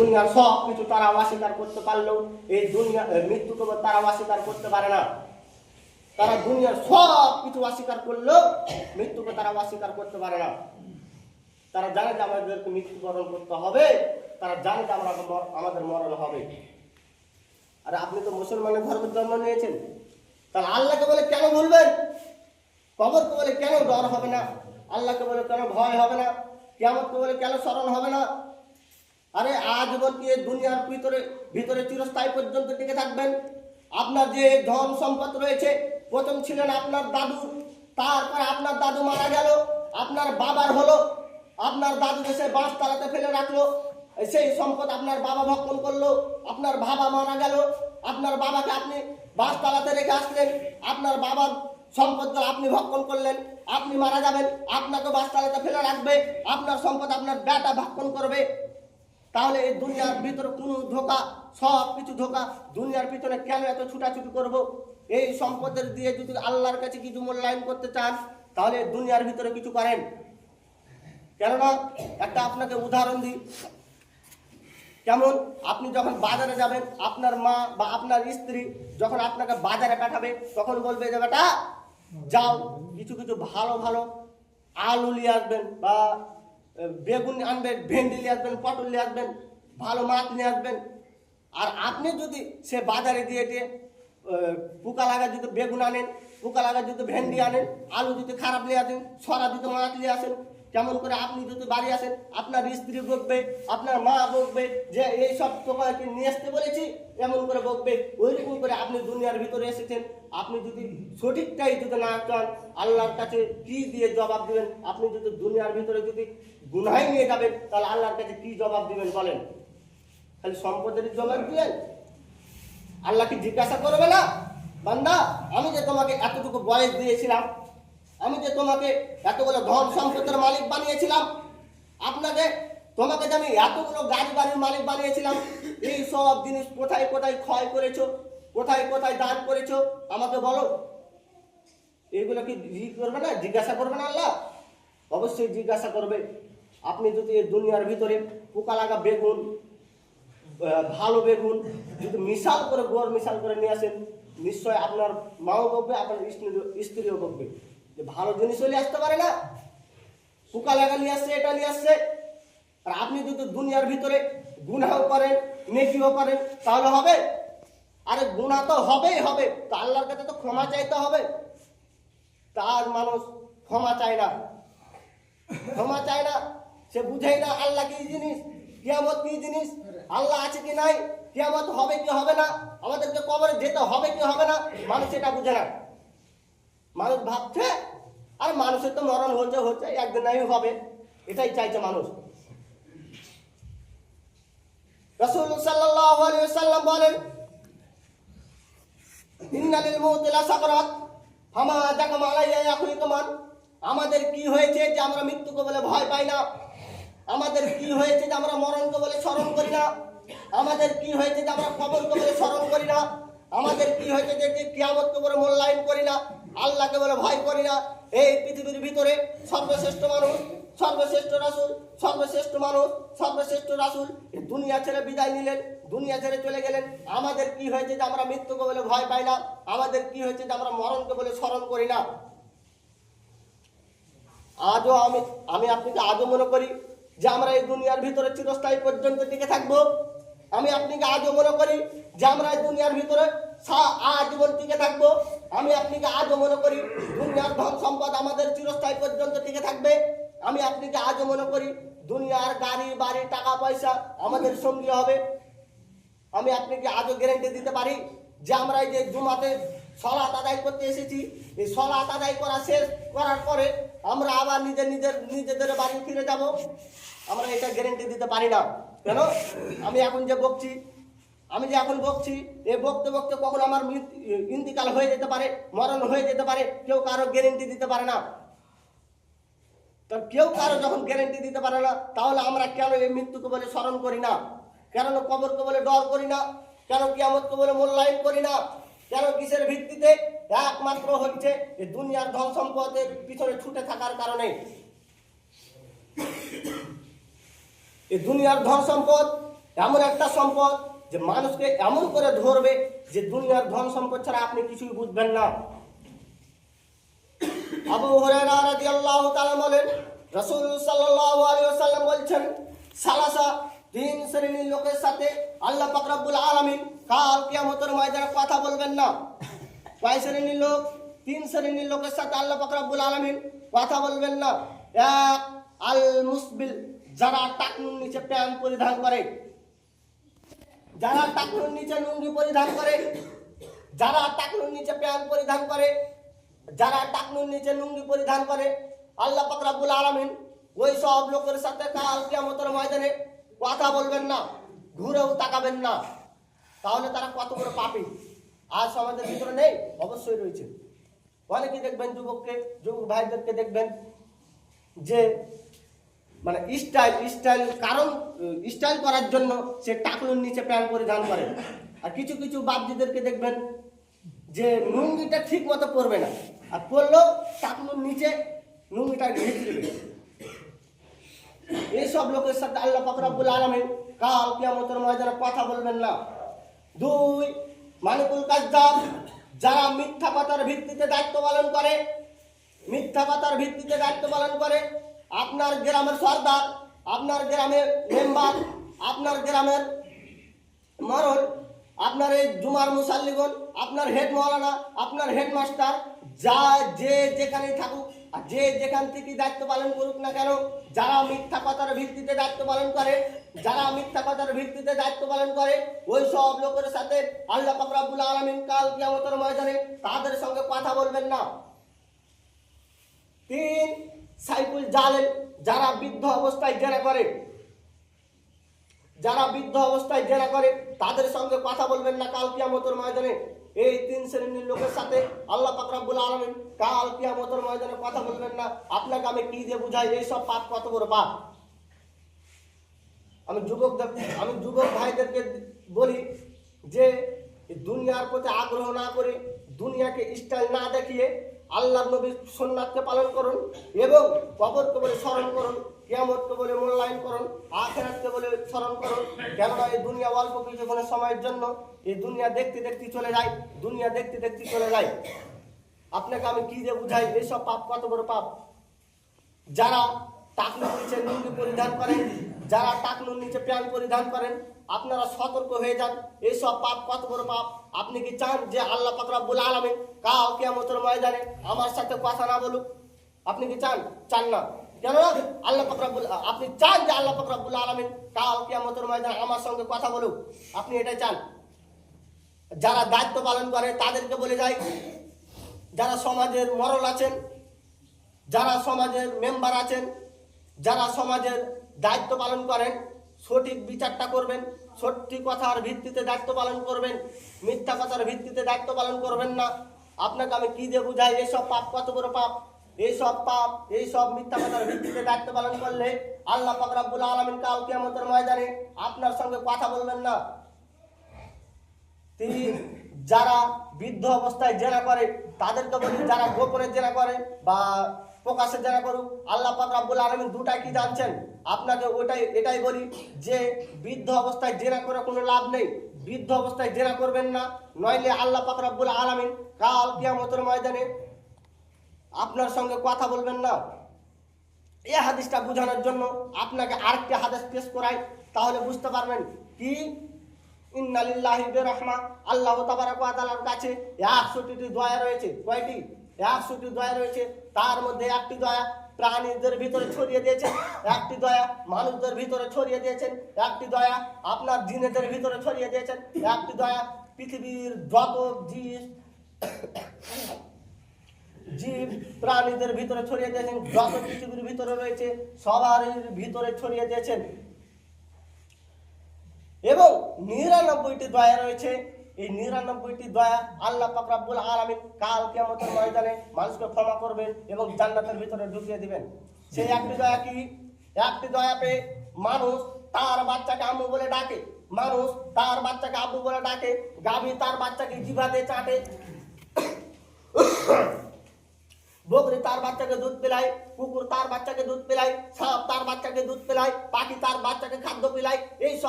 দুনিয়ার সব কিছু তারা অস্বীকার করতে পারলেও এই দুনিয়া মৃত্যুকে তারা অস্বীকার করতে পারে না। তারা দুনিয়ার সব কিছু অস্বীকার করলেও মৃত্যুকে তারা অস্বীকার করতে পারে না। তারা জানে যে আমাদেরকে মৃত্যুবরণ করতে হবে, তারা জানে যে আমরা মর- আমাদের মরণ হবে। আর আপনি তো মুসলমানের ধর্মে জন্ম নিয়েছেন। তাহলে আল্লাহকে বলে কেন বলবেন? কবরকে বলে কেন ডর হবে না? আল্লাহকে বলে কেন ভয় হবে না? কেমনকে বলে কেন স্মরণ হবে না? আরে আজীবন এই দুনিয়ার ভিতরে ভিতরে চিরস্থায়ী পর্যন্ত টিকে থাকবেন? আপনার যে ধন সম্পদ রয়েছে, প্রথম ছিলেন আপনার দাদু, তারপরে আপনার দাদু মারা গেল, আপনার বাবার হলো, আপনার দাদুকে সে বাঁশ তালাতে ফেলে রাখল, সেই সম্পদ আপনার বাবা ভক্ষণ করল, আপনার বাবা মারা গেল, আপনার বাবাকে আপনি বাঁশ তালাতে রেখে আসলেন, আপনার বাবার সম্পদগুলো আপনি ভক্ষণ করলেন, আপনি মারা যাবেন, আপনাকে বাঁশ তালাতে ফেলে রাখবে, আপনার সম্পদ আপনার বেটা ভক্ষণ করবে তাহলে এই দুনিয়ার ভিতরে কোনো ধোকা, সব কিছু ধোকা, দুনিয়ার ভিতরে কেন এত ছুটাছুটি করব? এই সম্পদের দিয়ে যদি আল্লাহর কাছে কিছু মূল্যায়ন করতে চান, তাহলে দুনিয়ার ভিতরে কিছু করেন। কেননা, একটা আপনাকে উদাহরণ দিই। কেমন? আপনি যখন বাজারে যাবেন, আপনার মা বা আপনার স্ত্রী যখন আপনাকে বাজারে পাঠাবে, তখন বলবে যে, বেটা, যাও, কিছু কিছু ভালো ভালো আলু নিয়ে আসবেন বা বেগুন আনবেন ভেন্ডি নিয়ে আসবেন, পটল নিয়ে আসবেন, ভালো মাছ নিয়ে আসবেন। আর আপনি যদি সে বাজারে দিয়ে দিয়ে পোকা লাগা যদি বেগুন আনেন, পোকা লাগা যদি ভেন্ডি আনেন, আলু যদি খারাপ নিয়ে আসেন সরা যদি মাছ নিয়ে আসেন কেমন করে আপনি যদি বাড়ি আসেন, আপনার স্ত্রী বকবে, আপনার মা বকবে, যে এই সব তোমাকে নিয়ে আসতে বলেছি, এমন করে বকবে, ওইরকম করে আপনি দুনিয়ার ভিতরে এসেছেন। আপনি যদি সঠিকটাই যদি না চান, আল্লাহর কাছে কি দিয়ে জবাব দেবেন? আপনি যদি দুনিয়ার ভিতরে যদি গুনাই নিয়ে যাবেন তাহলে আল্লাহর কাছে কি জবাব দিবেন বলেন? খালি সম্পদের জবাব দিলেন? আল্লাহ কি জিজ্ঞাসা করবে না? বান্দা, আমি যে তোমাকে এতটুকু বয়স দিয়েছিলাম, আমি যে তোমাকে এতগুলো ধন সম্পদের মালিক বানিয়েছিলাম, আপনাকে, তোমাকে যে আমি এতগুলো গাড়ি বাড়ির মালিক বানিয়েছিলাম, এই সব জিনিস কোথায় কোথায় ক্ষয় করেছ? কোথায় কোথায় দান করেছ? আমাকে বলো। এগুলো কি করবে না? জিজ্ঞাসা করবে না আল্লাহ? অবশ্যই জিজ্ঞাসা করবে। আপনি যদি দুনিয়ার ভিতরে পোকা লাগা বেগুন ভালো বেগুন যদি মিশাল করে গোড় মিশাল করে নিয়ে আসেন, নিশ্চয় আপনার মাও বকবে, আপনার স্ত্রীও বকবে। যে ভালো জিনিস হলে আসতে পারে না। পোকা লাগা নিয়ে আসছে, এটা নিয়ে আসছে। আর আপনি যদি দুনিয়ার ভিতরে গুনাও করেন, নেকিও করেন, তাহলে হবে? আরে গুণা তো হবেই হবে। তো আল্লাহর কাছে তো ক্ষমা চাইতে হবে। তার মানুষ ক্ষমা চায় না। ক্ষমা চায় না। সে বুঝেই না আল্লাহ কি জিনিস, কিয়ামত কি জিনিস, আল্লাহ আছে কি নাই, কিয়ামত হবে কি হবে না, আমাদেরকে কবরে যেতে হবে কি হবে না, মানুষ এটা বুঝে না। মানুষ ভাবছে, আর মানুষের তো মরণ হচ্ছে হচ্ছে, একদিন নাই হবে, এটাই চাইছে মানুষ। রসুল বলেন আলাইয়া ইয়াকুলিকুমান আমাদের কি হয়েছে যে আমরা মৃত্যুকে বলে ভয় পাই না? আমাদের কি হয়েছে যে আমরা মরণকে বলে স্মরণ করি না? আমাদের কি হয়েছে যে আমরা কবরকে বলে স্মরণ করি না? আমাদের কি হয়েছে যে যে কিয়ামতকে বলে মূল্যায়ন করি না? আল্লাহকে বলে ভয় করি না? এই পৃথিবীর ভিতরে সর্বশ্রেষ্ঠ মানুষ, সর্বশ্রেষ্ঠ রাসুল, সর্বশ্রেষ্ঠ মানুষ, সর্বশ্রেষ্ঠ রাসুল দুনিয়া ছেড়ে বিদায় নিলেন, দুনিয়া ছেড়ে চলে গেলেন। আমাদের কি হয়েছে যে আমরা মৃত্যুকে বলে ভয় পাই না? আমাদের কি হয়েছে যে আমরা মরণকে বলে স্মরণ করি না? আজও আমি আমি আপনাকে আজও মনে করি যে আমরা এই দুনিয়ার ভিতরে চিরস্থায়ী পর্যন্ত টিকে থাকব। আমি আপনাকে আজও মনে করি যে আমরা এই দুনিয়ার ভিতরে আজীবন টিকে থাকব। আমি আপনাকে আজও মনে করি দুনিয়ার ধন সম্পদ আমাদের চিরস্থায়ী পর্যন্ত টিকে থাকবে। আমি আপনাকে আজও মনে করি দুনিয়ার গাড়ি, বাড়ি, টাকা, পয়সা আমাদের সঙ্গী হবে। আমি আপনাকে আজও গ্যারেন্টি দিতে পারি যে আমরা এই যে জুমাতে সলাত আদায় করতে এসেছি, এই সলাত আদায় করা শেষ করার পরে আমরা আবার নিজের নিজের নিজেদের বাড়ি ফিরে যাব। আমরা এটা গ্যারেন্টি দিতে পারি না। কেন? আমি এখন যে বকছি, আমি যে এখন বকছি, এ বকতে বকতে কখন আমার ইন্তিকাল হয়ে যেতে পারে, মরণ হয়ে যেতে পারে, কেউ কারও গ্যারেন্টি দিতে পারে না। তো কেউ কারও যখন গ্যারেন্টি দিতে পারে না, তাহলে আমরা কেন এই মৃত্যুকে বলে স্মরণ করি না? কেন কবরকে বলে ডর করি না? কেন কিয়ামতকে বলে মূল্যায়ন করি না? কেন কিসের ভিত্তিতে? একমাত্র হচ্ছে দুনিয়ার ধন সম্পদের পিছনে ছুটে থাকার কারণে। এই দুনিয়ার ধন সম্পদ এমন একটা সম্পদ যে মানুষকে এমন করে ধরবে যে দুনিয়ার ধন সম্পদ ছাড়া আপনি কিছুই বুঝবেন না। আবু হুরায়রা রাদিয়াল্লাহু তাআলা বলেন রাসূল সাল্লাল্লাহু আলাইহি ওয়াসাল্লাম বলছেন, সালাসা তিন শ্রেণির লোকের সাথে আল্লাহ পাক রব্বুল আলামিন কাল কিয়ামতের ময়দানে কথা বলবেন না। কয় শ্রেণির লোক? তিন শ্রেণির লোকের সাথে আল্লাহ পাক রব্বুল আলামিন কথা বলবেন না। এক আল মুসবিল যারা টাকনুর নিচে প্যান্ট পরিধান করে, যারা টাকনুর নিচে লুঙ্গি পরিধান করে, যারা টাকনুর নিচে প্যান্ট পরিধান করে, যারা টাকনুর নিচে লুঙ্গি পরিধান করে, আল্লাহ পাক রাব্বুল আলামিন ওই সব লোকের সাথে কাল কিয়ামতের ময়দানে কথা বলবেন না, ঘুরেও তাকাবেন না। তাহলে তারা কত বড় পাপী। আর সমাজের ভিতরে নেই, অবশ্যই রয়েছে। অনেকে দেখবেন যুবককে, যুবক ভাইদেরকে দেখবেন যে মানে স্টাইল স্টাইল কারণ স্টাইল করার জন্য সে টাকলুর নিচে প্যান্ট পরিধান করে। আর কিছু কিছু বাপজিদেরকে দেখবেন যে লুঙ্গিটা ঠিক মতো পরবে না। আর পরলেও টাকলুর নিচে লুঙ্গিটা ঘেঁচে এইসব লোকের সাথে আল্লাহ ফকরাবুল আলমিন কাল কিয়ামতের ময়দানে কথা বলবেন না। দুই, মানিকুল কাজদাব যারা মিথ্যা কথার ভিত্তিতে দায়িত্ব পালন করে, মিথ্যা কথার ভিত্তিতে দায়িত্ব পালন করে আপনার গ্রামের সর্দার, আপনার গ্রামের মেম্বার, আপনার গ্রামের মরণ, আপনার এই জুমার মুসাল্লিগণ, আপনার হেড মৌলানা, আপনার হেডমাস্টার, যা যে যেখানে থাকুক আর যে যেখান থেকে দায়িত্ব পালন করুক না কেন, যারা মিথ্যা কথার ভিত্তিতে দায়িত্ব পালন করে, যারা মিথ্যা কথার ভিত্তিতে দায়িত্ব পালন করে, ওই সব লোকের সাথে আল্লাহ পাকরাবুল আলমিন কাল কিয়ামতের ময়দানে তাদের সঙ্গে কথা বলবেন না। তিন সাইকুল জালেন যারা বৃদ্ধ অবস্থায় জেনা করে যারা বৃদ্ধ অবস্থায় জেনা করে তাদের সঙ্গে কথা বলবেন না কাল কিয়ামতের ময়দানে। এই তিন শ্রেণির লোকের সাথে আল্লাহ পাকরাবুল আলমিন কাল কিয়ামতের ময়দানে কথা বলবেন না। আপনাকে আমি কি দিয়ে বুঝাই? এই সব পাপ কত বড় পাপ? আমি যুবক আমি যুবক ভাইদেরকে বলি যে, দুনিয়ার প্রতি আগ্রহ না করে দুনিয়াকে স্টাইল না দেখিয়ে আল্লাহ নবীর সোননাথকে পালন করুন এবং কবরকে বলে স্মরণ করুন, কিয়ামতকে বলে মূল্যায়ন করুন, আখেরাতকে বলে স্মরণ করুন। কেননা এই দুনিয়া অল্প কিছুক্ষণের সময়ের জন্য, এই দুনিয়া দেখতে দেখতে চলে যায়, দুনিয়া দেখতে দেখতে চলে যায়। আপনাকে আমি কি যে বুঝাই এইসব পাপ কত বড় পাপ? যারা টাকনুর নিচে লুঙ্গি পরিধান করেন যারা টাকনুর নিচে প্যান্ট পরিধান করেন, আপনারা সতর্ক হয়ে যান। এইসব পাপ কত বড় পাপ? আপনি কি চান যে আল্লাহ পাকরাবুল আলমিন কাল কিয়ামতের ময়দানে আমার সাথে কথা না বলুক? আপনি কি চান? চান না। কেন আল্লাহ পাকরাবুল আপনি চান যে আল্লাহ পাকরাবুল আলমিন কাল কিয়ামতের ময়দানে আমার সঙ্গে কথা বলুক। আপনি এটাই চান। যারা দায়িত্ব পালন করে, তাদেরকে বলে যায় যারা সমাজের মরল আছেন, যারা সমাজের মেম্বার আছেন, যারা সমাজের দায়িত্ব পালন করেন, সঠিক বিচারটা করবেন, সঠিক কথার ভিত্তিতে দায়িত্ব পালন করবেন, মিথ্যা কথার ভিত্তিতে দায়িত্ব পালন করবেন না। আপনাকে আমি কি দিয়ে বুঝাই? এইসব পাপ কত বড় পাপ? এইসব পাপ, এইসব মিথ্যা কথার ভিত্তিতে দায়িত্ব পালন করলে আল্লাহ পাক রাব্বুল আলামিন কাল কিয়ামতের ময়দানে আপনার সঙ্গে কথা বলবেন না। তিনি যারা বৃদ্ধ অবস্থায় জেনা করে, তাদেরকে বলি, যারা গোপনে জেনা করে বা প্রকাশে জেনা করুক। আল্লাহ পাক রাব্বুল আলামিন দুটাই কি জানছেন? আপনাকে ওটাই এটাই বলি যে বৃদ্ধ অবস্থায় জেরা করে কোনো লাভ নেই। বৃদ্ধ অবস্থায় জেরা করবেন না। নইলে আল্লাহ পাক রাব্বুল আলামিন কাল কিয়ামতের ময়দানে আপনার সঙ্গে কথা বলবেন না। এই হাদিসটা বোঝানোর জন্য আপনাকে আরেকটি হাদিস পেশ করাই, তাহলে বুঝতে পারবেন কি? ইন্নালিল্লাহি বিরহমা, আল্লাহ তাবারাক ওয়া তাআলার কাছে 100টি দয়া রয়েছে। কয়টি? 100টি দয়া রয়েছে, তার মধ্যে একটি দয়া প্রাণীদের ভিতরে ছড়িয়ে দিয়েছেন, একটি দয়া মানুষদের ভিতরে ছড়িয়ে দিয়েছেন, একটি দয়া আপনার জিনেদের ভিতরে ছড়িয়ে দিয়েছেন, একটি দয়া পৃথিবীর যত জীব জীব প্রাণীদের ভিতরে ছড়িয়ে দিয়েছেন, যত পৃথিবীর ভিতরে রয়েছে সবার ভিতরে ছড়িয়ে দিয়েছেন। এবং নিরানব্বইটি দয়া রয়েছে এই নিরানব্বইটি দয়া আল্লাহ পাক রাব্বুল কাল কিয়ামতের ময়দানে মানুষকে ক্ষমা করবেন এবং জান্নাতের ভিতরে ঢুকিয়ে দিবেন। সেই একটি দয়া কি? একটি দয়া পেয়ে মানুষ তার বাচ্চাকে আম্মু বলে ডাকে, মানুষ তার বাচ্চাকে আব্বু বলে ডাকে, গাভী তার বাচ্চাকে জিভাতে চাটে, বকরি তার বাচ্চাকে দুধ পিলায়, কুকুর তার বাচ্চাকে দুধ পিলায়, সাপ তার বাচ্চাকে দুধ পিলায়, পাখি তার বাচ্চাকে খাদ্য পিলায়, এই